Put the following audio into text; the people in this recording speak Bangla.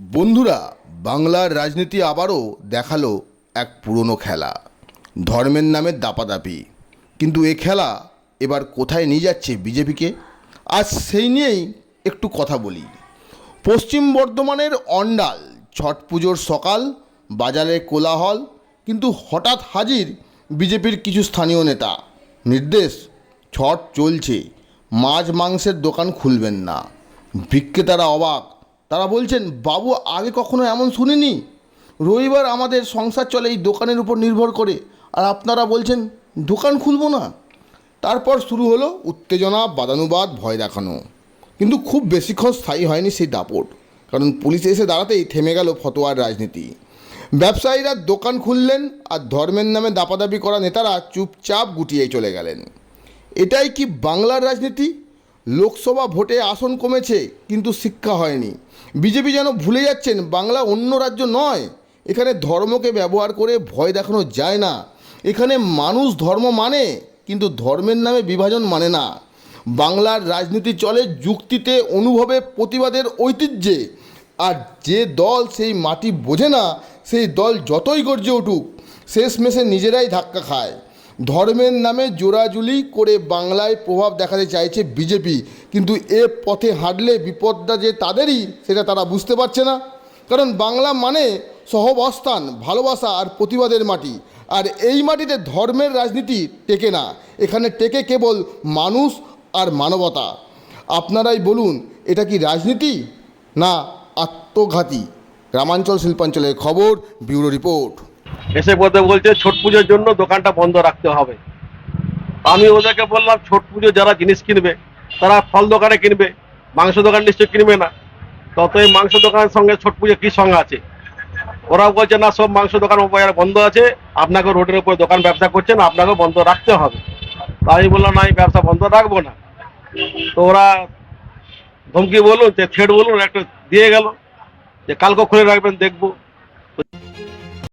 বন্ধুরা, বাংলার রাজনীতি আবারও দেখাল এক পুরনো খেলা। ধর্মের নামে দাপাদাপি। কিন্তু এ খেলা এবার কোথায় নিয়ে যাচ্ছে বিজেপিকে? আজ সেই নিয়েই একটু কথা বলি। পশ্চিম বর্ধমানের অন্ডাল, ছট পুজোর সকাল, বাজারে কোলাহল, কিন্তু হঠাৎ হাজির বিজেপির কিছু স্থানীয় নেতা। নির্দেশ, ছট চলছে, মাছ মাংসের দোকান খুলবেন না। বিক্রেতারা অবাক তারা বলছেন, বাবু, আগে কখনো এমন শুনিনি? রবিবার আমাদের সংসার চলে এই দোকানের উপর নির্ভর করে। আর আপনারা বলছেন, দোকান খুলবো না? তারপর শুরু হলো উত্তেজনা, বাদানুবাদ, ভয় দেখানো। কিন্তু খুব বেশিক্ষণ স্থায়ী হয়নি সেই দাপট। কারণ পুলিশ এসে দাঁড়াতেই থেমে গেল ফতোয়ার রাজনীতি। ব্যবসায়ীরা দোকান খুললেন আর ধর্মের নামে দাপাদাপি করা নেতারা চুপচাপ গুটিয়ে চলে গেলেন। এটাই কি বাংলার রাজনীতি? লোকসভা ভোটে আসন কমেছে, কিন্তু শিক্ষা হয়নি। বিজেপি যেন ভুলে যাচ্ছেন, বাংলা অন্য রাজ্য নয়। এখানে ধর্মকে ব্যবহার করে ভয় দেখানো যায় না। এখানে মানুষ ধর্ম মানে কিন্তু ধর্মের নামে বিভাজন মানে না। বাংলার রাজনীতি চলে যুক্তিতে, অনুভবে প্রতিবাদের ঐতিহ্যে। আর যে দল সেই মাটি বোঝে না, সেই দল যতই গর্জে উঠুক, শেষমেশে নিজেরাই ধাক্কা খায়। ধর্মের নামে জোরাজুলি করে বাংলায় প্রভাব দেখাতে চাইছে বিজেপি। কিন্তু এ পথে হাঁটলে বিপদটা যে তাদেরই, সেটা তারা বুঝতে পারছে না। কারণ বাংলা মানে সহবস্থান ভালোবাসা আর প্রতিবাদের মাটি। আর এই মাটিতে ধর্মের রাজনীতি টেকে না। এখানে টেকে কেবল মানুষ আর মানবতা। আপনারাই বলুন, এটা কি রাজনীতি না আত্মঘাতী? গ্রামাঞ্চল শিল্পাঞ্চলের খবর, ব্যুরো রিপোর্ট। এসে বলতে বলছে, ছট পুজোর জন্য দোকানটা বন্ধ রাখতে হবে। আমি ওদেরকে বললাম, ছট পুজো যারা জিনিস কিনবে, তারা ফল দোকানে কিনবে, মাংস দোকান নিশ্চয় কিনবে না। ততই মাংস দোকানের সঙ্গে ছট পুজো কি সঙ্গে আছে? ওরা বলছে, না, সব মাংস দোকান বন্ধ আছে। আপনাকে রোডের উপর দোকান ব্যবসা করছেন, আপনাকে বন্ধ রাখতে হবে। আমি বললাম, না, আমি ব্যবসা বন্ধ রাখব না। তো ওরা ধমকি বলুন যে থ্রেড বলুন, একটা দিয়ে গেল। যে কালকে খুলে রাখবেন, দেখব।